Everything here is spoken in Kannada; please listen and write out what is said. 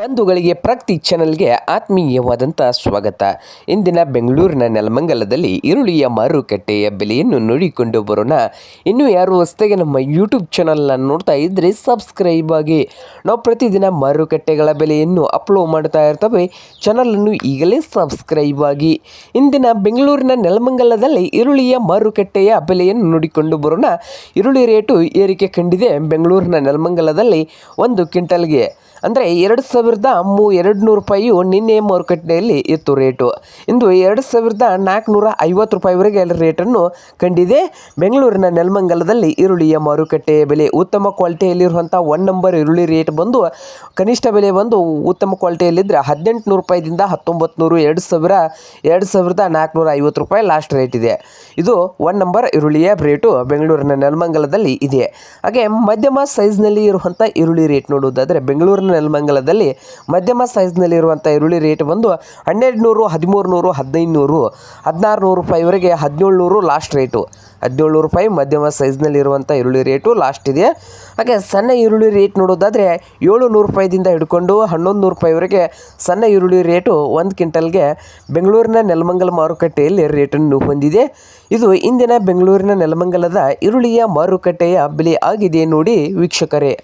ಬಂಧುಗಳಿಗೆ ಪ್ರತಿ ಚಾನೆಲ್ಗೆ ಆತ್ಮೀಯವಾದಂಥ ಸ್ವಾಗತ. ಇಂದಿನ ಬೆಂಗಳೂರಿನ ನೆಲಮಂಗಲದಲ್ಲಿ ಈರುಳ್ಳಿಯ ಮಾರುಕಟ್ಟೆಯ ಬೆಲೆಯನ್ನು ನೋಡಿಕೊಂಡು ಬರೋಣ. ಇನ್ನೂ ಯಾರು ಹೊಸ್ತೆಗೆ ನಮ್ಮ ಯೂಟ್ಯೂಬ್ ಚಾನಲ್ನ ನೋಡ್ತಾ ಇದ್ದರೆ ಸಬ್ಸ್ಕ್ರೈಬ್ ಆಗಿ. ನಾವು ಪ್ರತಿದಿನ ಮಾರುಕಟ್ಟೆಗಳ ಬೆಲೆಯನ್ನು ಅಪ್ಲೋಡ್ ಮಾಡ್ತಾ ಇರ್ತವೆ. ಚಾನಲನ್ನು ಈಗಲೇ ಸಬ್ಸ್ಕ್ರೈಬ್ ಆಗಿ. ಇಂದಿನ ಬೆಂಗಳೂರಿನ ನೆಲಮಂಗಲದಲ್ಲಿ ಈರುಳ್ಳಿಯ ಮಾರುಕಟ್ಟೆಯ ಬೆಲೆಯನ್ನು ನೋಡಿಕೊಂಡು ಬರೋಣ. ಈರುಳ್ಳಿ ರೇಟು ಏರಿಕೆ ಕಂಡಿದೆ. ಬೆಂಗಳೂರಿನ ನೆಲಮಂಗಲದಲ್ಲಿ ಒಂದು ಕ್ವಿಂಟಲ್ಗೆ ಅಂದರೆ ಎರಡು ಸಾವಿರದ ಮೂ, ಎರಡು ನೂರು ರೂಪಾಯಿಯು ನಿನ್ನೆ ಮಾರುಕಟ್ಟೆಯಲ್ಲಿ ಇತ್ತು ರೇಟು. ಇಂದು ಎರಡು ಸಾವಿರದ ನಾಲ್ಕುನೂರ ಐವತ್ತು ರೂಪಾಯಿವರೆಗೆ ರೇಟನ್ನು ಕಂಡಿದೆ. ಬೆಂಗಳೂರಿನ ನೆಲಮಂಗಲದಲ್ಲಿ ಈರುಳ್ಳಿಯ ಮಾರುಕಟ್ಟೆಯ ಬೆಲೆ ಉತ್ತಮ ಕ್ವಾಲಿಟಿಯಲ್ಲಿರುವಂಥ ಒನ್ ನಂಬರ್ ಈರುಳ್ಳಿ ರೇಟ್ ಬಂದು, ಕನಿಷ್ಠ ಬೆಲೆ ಬಂದು ಉತ್ತಮ ಕ್ವಾಲಿಟಿಯಲ್ಲಿದ್ದರೆ ಹದಿನೆಂಟು ನೂರು ರೂಪಾಯಿದಿಂದ ಹತ್ತೊಂಬತ್ತು ನೂರು ಎರಡು ಸಾವಿರ, ಎರಡು ಸಾವಿರದ ನಾಲ್ಕುನೂರ ಐವತ್ತು ರೂಪಾಯಿ ಲಾಸ್ಟ್ ರೇಟ್ ಇದೆ. ಇದು ಒನ್ ನಂಬರ್ ಈರುಳ್ಳಿಯ ರೇಟು ಬೆಂಗಳೂರಿನ ನೆಲಮಂಗಲದಲ್ಲಿ ಇದೆ. ಹಾಗೆ ಮಧ್ಯಮ ಸೈಜ್ನಲ್ಲಿ ಇರುವಂಥ ಈರುಳ್ಳಿ ರೇಟ್ ನೋಡುವುದಾದರೆ ಬೆಂಗಳೂರಿನ ನೆಲಮಂಗಲದಲ್ಲಿ ಮಧ್ಯಮ ಸೈಜ್ನಲ್ಲಿರುವಂಥ ಈರುಳ್ಳಿ ರೇಟ್ ಬಂದು ಹನ್ನೆರಡು ನೂರು ಹದಿಮೂರು ನೂರು ಹದಿನೈದು ನೂರು ಹದಿನಾರು ನೂರು ರೂಪಾಯಿವರೆಗೆ ಹದಿನೇಳು ನೂರು ಲಾಸ್ಟ್ ರೇಟು ಹದಿನೇಳು ನೂರು ರೂಪಾಯಿ ಮಧ್ಯಮ ಸೈಜ್ನಲ್ಲಿರುವಂಥ ಈರುಳ್ಳಿ ರೇಟು ಲಾಸ್ಟ್ ಇದೆ. ಹಾಗೆ ಸಣ್ಣ ಈರುಳ್ಳಿ ರೇಟ್ ನೋಡೋದಾದರೆ ಏಳು ನೂರು ರೂಪಾಯಿದಿಂದ ಹಿಡ್ಕೊಂಡು ಹನ್ನೊಂದು ನೂರು ರೂಪಾಯಿವರೆಗೆ ಸಣ್ಣ ಈರುಳ್ಳಿ ರೇಟು ಒಂದು ಕ್ವಿಂಟಲ್ಗೆ ಬೆಂಗಳೂರಿನ ನೆಲಮಂಗಲ ಮಾರುಕಟ್ಟೆಯಲ್ಲಿ ರೇಟನ್ನು ಹೊಂದಿದೆ. ಇದು ಇಂದಿನ ಬೆಂಗಳೂರಿನ ನೆಲಮಂಗಲದ ಈರುಳ್ಳಿಯ ಮಾರುಕಟ್ಟೆಯ ಬೆಲೆ ಆಗಿದೆ ನೋಡಿ ವೀಕ್ಷಕರೇ.